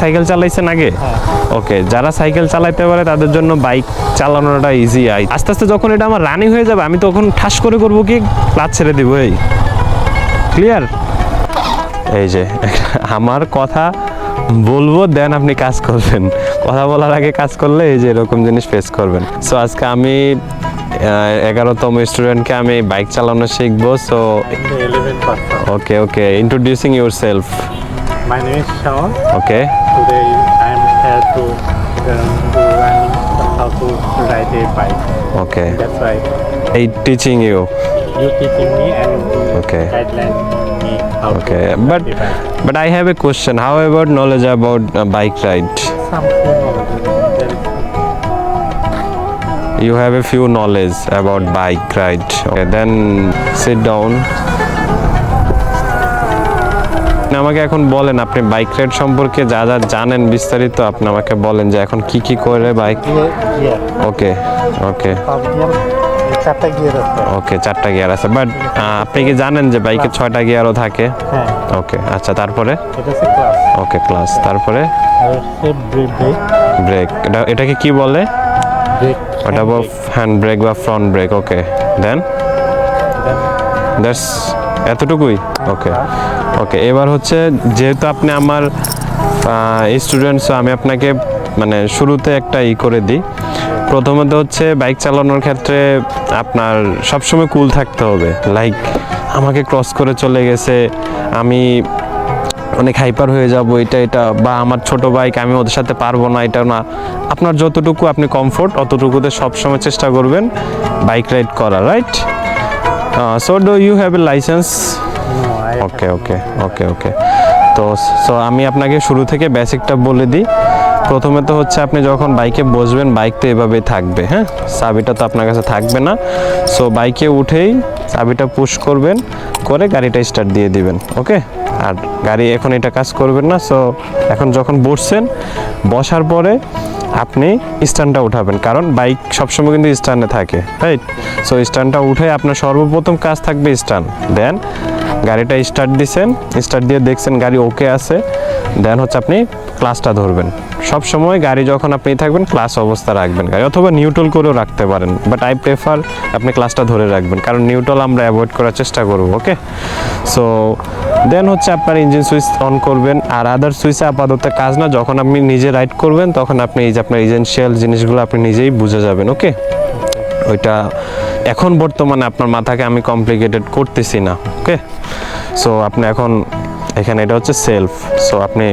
Cycle চালাইছেন আগে? ওকে যারা cycle চালাইতে পারে তাদের জন্য বাইক চালানোটা ইজি আস্তে আস্তে যখন এটা আমার রানিং হয়ে যাবে আমি তখন ঠাস করে করব কি? ক্লাচ ছেড়ে দিব এই। ক্লিয়ার এই যে আমার কথা বলব দেন আপনি কাজ করবেন। কথা বলার আগে কাজ করলে এই যে এরকম জিনিস ফেস করবেন। সো আজকে আমি এগারোতম স্টুডেন্টকে আমি বাইক চালানো শিখব so the 11th person. Okay okay introducing yourself My name is Sean. Okay. Today I'm here to um, learn to how to ride a bike. Okay. That's why I teaching you. You teaching me and okay. guideline me how okay. to ride but, a bike. But I have a question. How about knowledge about uh, bike ride? Some. You have a few knowledge about bike ride. Okay, then sit down. আমাকে এখন বলেন আপনি bike ride সম্পর্কে যা যা জানেন বিস্তারিত আপনি আমাকে বলেন যে এখন কি কি করে বাইক. ওকে ওকে ওকে চারটা গিয়ার আছে। বাট আপনি কি জানেন যে বাইকে ছয়টা গিয়ারও থাকে? হ্যাঁ। ওকে আচ্ছা তারপরে? ওকে ক্লাস তারপরে? ব্রেক এটা এটাকে কি বলে? ওটা হ্যান্ড ব্রেক বা front brake okay then that's এতটুকুই? ওকে ওকে এবার হচ্ছে যেহেতু আপনি আমার স্টুডেন্টস আমি আপনাকে মানে শুরুতে একটা ই করে দিই। প্রথমত হচ্ছে বাইক চালানোর ক্ষেত্রে আপনার সবসময় কুল থাকতে হবে। লাইক আমাকে ক্রস করে চলে গেছে, আমি অনেক হাইপার হয়ে যাব, এটা এটা, বা আমার ছোট বাইক আমি ওদের সাথে পারব না, এটা না। আপনার যতটুকু আপনি কমফোর্ট অতটুকুতে সবসময় চেষ্টা করবেন বাইক রাইড করা right so do you have a license okay okay okay okay তো সো আমি আপনাকে শুরু থেকে বেসিকটা বলে দিই। প্রথমে তো হচ্ছে আপনি যখন বাইকে বসবেন বাইক তো এভাবেই থাকবে হ্যাঁ? চাবিটা তো আপনার কাছে থাকবে না। সো বাইকে উঠেই চাবিটা পুশ করবেন, করে গাড়িটা স্টার্ট দিয়ে দিবেন ওকে আর গাড়ি এখন এটা কাজ করবেন না সো এখন যখন বসছেন, বসার পরে আপনি স্ট্যান্ডটা উঠাবেন, কারণ বাইক সবসময় কিন্তু স্ট্যান্ডে থাকে রাইট সো স্ট্যান্ডটা উঠে আপনার সর্বপ্রথম কাজ থাকবে স্ট্যান্ড দেন গাড়িটা স্টার্ট দিছেন স্টার্ট দিয়ে দেখছেন গাড়ি ওকে আছে দেন হচ্ছে আপনি ক্লাসটা ধরবেন। সব সময় গাড়ি যখন আপনি থাকবেন ক্লাস অবস্থা রাখবেন গাড়ি, অথবা নিউট্রাল করেও রাখতে পারেন বাট আই প্রেফার আপনি ক্লাসটা ধরে রাখবেন, কারণ নিউট্রাল আমরা অ্যাভয়েড করার চেষ্টা করব ওকে সো দেন হচ্ছে আপনার ইঞ্জিন সুইচ অন করবেন, আর আদার সুইচে আপাতত কাজ না, যখন আপনি নিজে রাইড করবেন, তখন আপনি এই যে আপনার এজেন্সিয়াল জিনিসগুলো আপনি নিজেই বুঝে যাবেন ওকে ওইটা এখন বর্তমানে আপনার মাথাকে আমি কমপ্লিকেটেড করতেছি না ওকে সো আপনি এখন এখানে এটা হচ্ছে সেলফ সো আপনি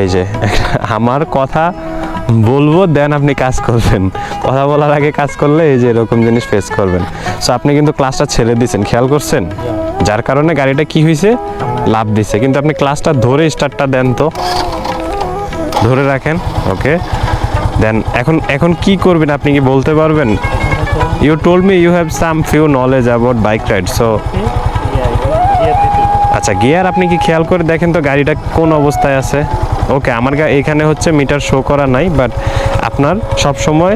এই যে আমার কথা বলব দেন আপনি কাজ করবেন। কথা বলার আগে কাজ করলে এই যে এরকম জিনিস ফেস করবেন। সো আপনি কিন্তু ক্লাসটা ছেড়ে দিয়েছেন খেয়াল করছেন? যার কারণে গাড়িটা কি হয়েছে লাভ দিছে। কিন্তু আপনি ক্লাসটা ধরে স্টার্টটা দেন তো। ধরে রাখেন ওকে দেন এখন এখন কি করবেন আপনি কি বলতে পারবেন? Me you have some few knowledge about bike ride so gear দিতে আচ্ছা গিয়ার আপনি কি খেয়াল করে দেখেন তো গাড়িটা কোন অবস্থায় আছে? ওকে আমার গা এখানে হচ্ছে মিটার শো করা নাই বাট আপনার সব সময়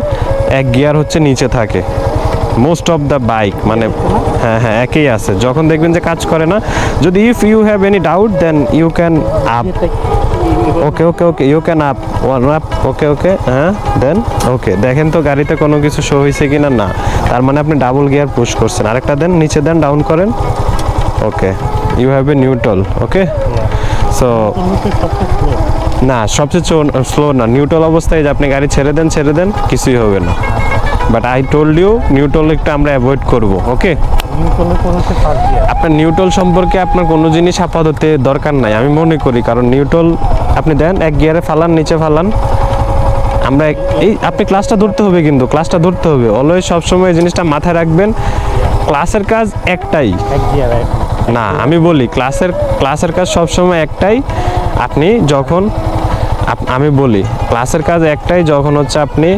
এক গিয়ার হচ্ছে নিচে থাকে। মোস্ট অফ দ্য বাইক মানে হ্যাঁ হ্যাঁ একই আছে। যখন দেখবেন যে কাজ করে না, যদি if you have any doubt then you can up okay okay okay you can up one up okay okay হ্যাঁ দেন ওকে দেখেন তো গাড়িতে কোনো কিছু শো হয়েছে কি না। তার মানে আপনি ডাবল গিয়ার পুশ করছেন। আরেকটা দেন, নিচে দেন ডাউন করেন। Okay you have a neutral okay so না, সবচেয়ে স্লো না। নিউট্রাল অবস্থায় যে আপনি গাড়ি ছেড়ে দেন ছেড়ে দেন, কিছুই হবে না। But I told you neutral একটু আমরা অ্যাভয়েড করব ওকে আপনার নিউটল সম্পর্কে আপনার কোনো জিনিস আপাতত দরকার নাই আমি মনে করি। কারণ নিউটল আপনি দেন এক গিয়ারে ফালান নিচে ফালান। আমরা এই আপনি ক্লাসটা ধরতে হবে কিন্তু ক্লাসটা ধরতে হবে। অলওয়েজ সবসময় এই জিনিসটা মাথায় রাখবেন ক্লাসের কাজ একটাই। না আমি বলি ক্লাসের ক্লাসের কাজ সবসময় একটাই। আপনি যখন আমি বলি ক্লাসের কাজ একটাই যখন হচ্ছে আপনি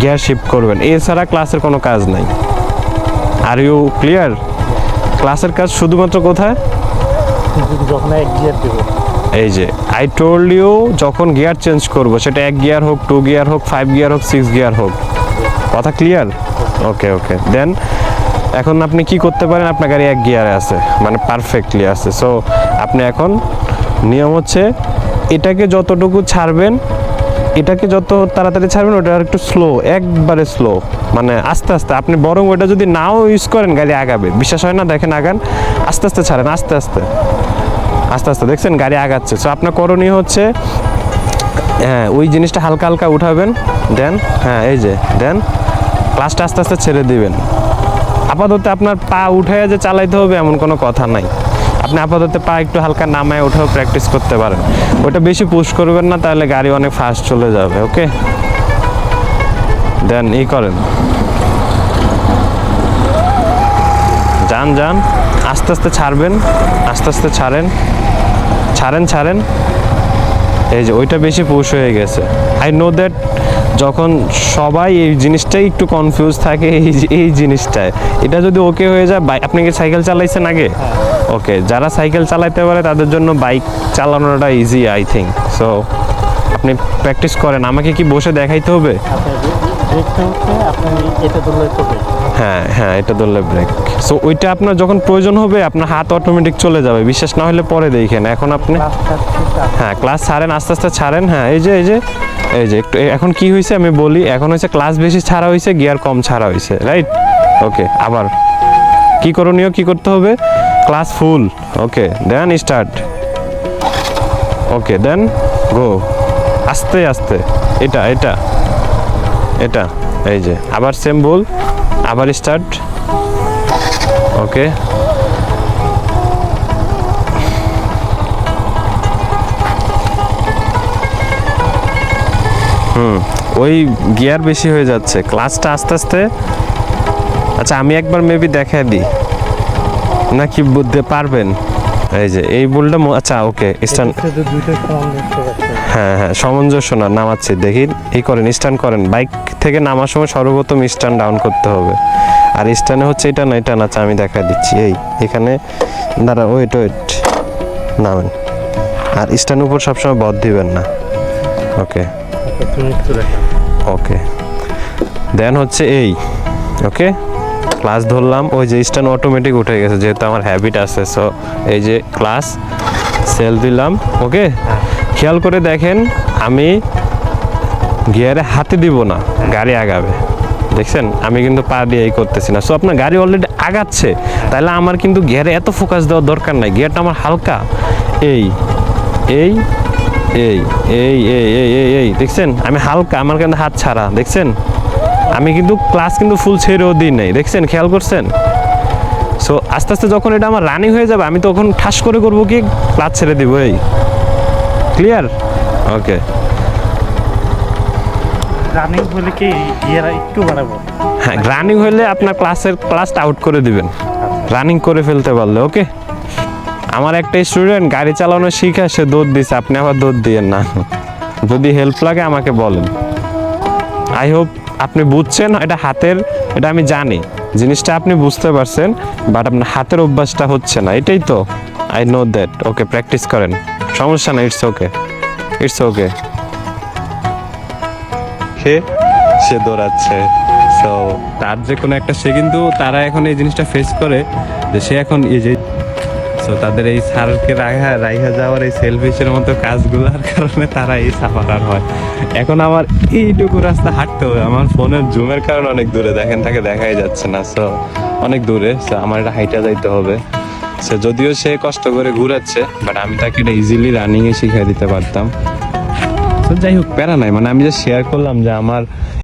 গিয়ার শিফট করবেন। এছাড়া ক্লাসের কোনো কাজ নাই। আর ইউ ক্লিয়ার ক্লাসের কাজ শুধুমাত্র কোথায়? যখন গিয়ার এই যে আই টোল্ড ইউ যখন গিয়ার চেঞ্জ করব, সেটা এক গিয়ার হোক টু গিয়ার হোক ফাইভ গিয়ার হোক সিক্স গিয়ার হোক। কথা ক্লিয়ার ওকে ওকে দেন এখন আপনি কি করতে পারেন? আপনার গাড়ি এক গিয়ারে আছে মানে পারফেক্টলি আছে। সো আপনি এখন নিয়ম হচ্ছে, এটাকে যতটুকু ছাড়বেন এটাকে যত তাড়াতাড়ি ছাড়বেন, ওটা একটু স্লো একবারে স্লো মানে আস্তে আস্তে, আপনি বরং ওটা যদি নাও ইউজ করেন, গাড়ি আগাবে। বিশ্বাস হয় না? দেখেন আগান, আস্তে আস্তে ছাড়েন, আস্তে আস্তে। আস্তে আস্তে, দেখছেন? গাড়ি আগাচ্ছে। সো আপনার করণীয় হচ্ছে হ্যাঁ ওই জিনিসটা হালকা হালকা উঠাবেন, দেন হ্যাঁ এই যে, দেন ক্লাসটা আস্তে আস্তে ছেড়ে দিবেন। আপাতত আপনার পা উঠে যে চালাইতে হবে, এমন কোনো কথা নাই। আপনি আপাতত পা একটু হালকা নামায় উঠেও প্র্যাকটিস করতে পারেন। ওটা বেশি পুশ করবেন না, তাহলে গাড়ি অনেক ফাস্ট চলে যাবে ওকে দেন ই করেন। যান যান, আস্তে আস্তে ছাড়বেন, আস্তে আস্তে ছাড়েন ছাড়েন ছাড়েন। এই যে ওইটা বেশি পুশ হয়ে গেছে। আই নো দ্যাট যখন সবাই এই জিনিসটাই একটু কনফিউজ থাকে এই এই জিনিসটায়। এটা যদি ওকে হয়ে যায় বাইক আপনি কি সাইকেল চালাইছেন আগে? ওকে যারা সাইকেল চালাইতে পারে তাদের জন্য বাইক চালানোটা ইজি আই থিঙ্ক সো আপনি প্র্যাকটিস করেন। আমাকে কি বসে দেখাইতে হবে? আপনি হচ্ছে আপনি এটা ধরলে চলবে হ্যাঁ হ্যাঁ এটা ধরলে ব্রেক সো ওইটা আপনার যখন প্রয়োজন হবে আপনার হাত অটোমেটিক চলে যাবে। বিশ্বাস না হলে পরে দেখেন। এখন আপনি হ্যাঁ ক্লাস ছাড়েন আস্তে আস্তে ছাড়েন। হ্যাঁ এই যে এই যে এই যে একটু এখন কি হয়েছে আমি বলি এখন হয়েছে ক্লাস বেশি ছাড়া হয়েছে গিয়ার কম ছাড়া হয়েছে রাইট ওকে আবার। কি করণীয় কি করতে হবে? ক্লাস ফুল ওকে দেন স্টার্ট ওকে দেন গো আস্তে আস্তে। এটা এটা। এটা এই যে আবার সেম বল আবার স্টার্ট ওকে হুম ওই গিয়ার বেশি হয়ে যাচ্ছে ক্লাসটা আস্তে আস্তে আচ্ছা আমি একবার মেবি দেখাই দিই নাকি বুঝতে পারবেন? এই যে এই বলটা আচ্ছা ওকে স্ট্যান্ড হ্যাঁ হ্যাঁ সামঞ্জস্য না নামাচ্ছি। দেখি এই করেন স্ট্যান্ড করেন। বাইক থেকে নামার সময় সর্বপ্রথম স্ট্যান্ড ডাউন করতে হবে। আর স্ট্যান্ডে হচ্ছে এটা না এটা না আচ্ছা, আমি দেখা দিচ্ছি। এই এখানে দাঁড়া ওয়েট ওয়েট নামেন। আর স্ট্যান্ড উপর সবসময় বদ দিবেন না। ওকে ওকে দেন হচ্ছে এই ওকে ক্লাস ধরলাম ওই যে স্ট্যান্ড অটোমেটিক উঠে গেছে যেহেতু আমার হ্যাবিট আছে সো এই যে ক্লাস সেল দিলাম ওকে খেয়াল করে দেখেন, আমি গিয়ারে হাতে দিব না, গাড়ি আগাবে। দেখছেন? আমি কিন্তু পা দিয়েই করতেছি না। সো আপনার গাড়ি অলরেডি আগাচ্ছে। তাহলে আমার কিন্তু গিয়ারে এত ফোকাস দেওয়ার দরকার নাই। গিয়ারটা আমার হালকা। এই এই এই এই এই এই এই এই, দেখছেন? আমি হালকা, আমার কিন্তু হাত ছাড়া, দেখছেন? আমি কিন্তু ক্লাস কিন্তু ফুল ছেড়েও দিই নাই। দেখছেন? খেয়াল করছেন? সো আস্তে আস্তে যখন এটা আমার রানিং হয়ে যাবে, আমি তখন ঠাস করে করব কি? ক্লাস ছেড়ে দিব, এই। ক্লিয়ার ওকে রানিং হলে কি গিয়ার একটু বাড়াবো? হ্যাঁ রানিং হলে আপনার ক্লাসের ক্লাসটা আউট করে দিবেন। রানিং করে ফেলতে পারলে ওকে আমার একটা স্টুডেন্ট গাড়ি চালানো শিখে সে দৌড় দিছে আপনি আবার দৌড় দিয়েন না। যদি হেল্প লাগে আমাকে বলেন। আই হোপ আপনি বুঝছেন এটা হাতের এটা আমি জানি। জিনিসটা আপনি বুঝতে পারছেন বাট আপনার হাতের অভ্যাসটা হচ্ছে না। এটাই তো I know that okay practice করেন। সমস্যা না ইটস ওকে ইটস ওকে সে সে দৌড়াচ্ছে সো তার যে কোনো একটা, সে কিন্তু তারা এখন এই জিনিসটা ফেস করে যে সে এখন এই যে সো তাদের এই সারকে রাখা রাইহা যাওয়ার এই সেলফিশের মতো কাজগুলোর কারণে তারা এই সাফারার হয়। এখন আমার এইটুকু রাস্তা হাঁটতে হবে, আমার ফোনের জুমের কারণে অনেক দূরে, দেখেন তাকে দেখাই যাচ্ছে না সো অনেক দূরে সো আমার এটা হাইটা যাইতে হবে। সে যদিও সে কষ্ট করে ঘুরাচ্ছে বাট আমি তাকে এটা ইজিলি রানিংয়ে শিখিয়ে দিতে পারতাম। তো যাই হোক প্যারা নাই মানে আমি যে শেয়ার করলাম যে আমার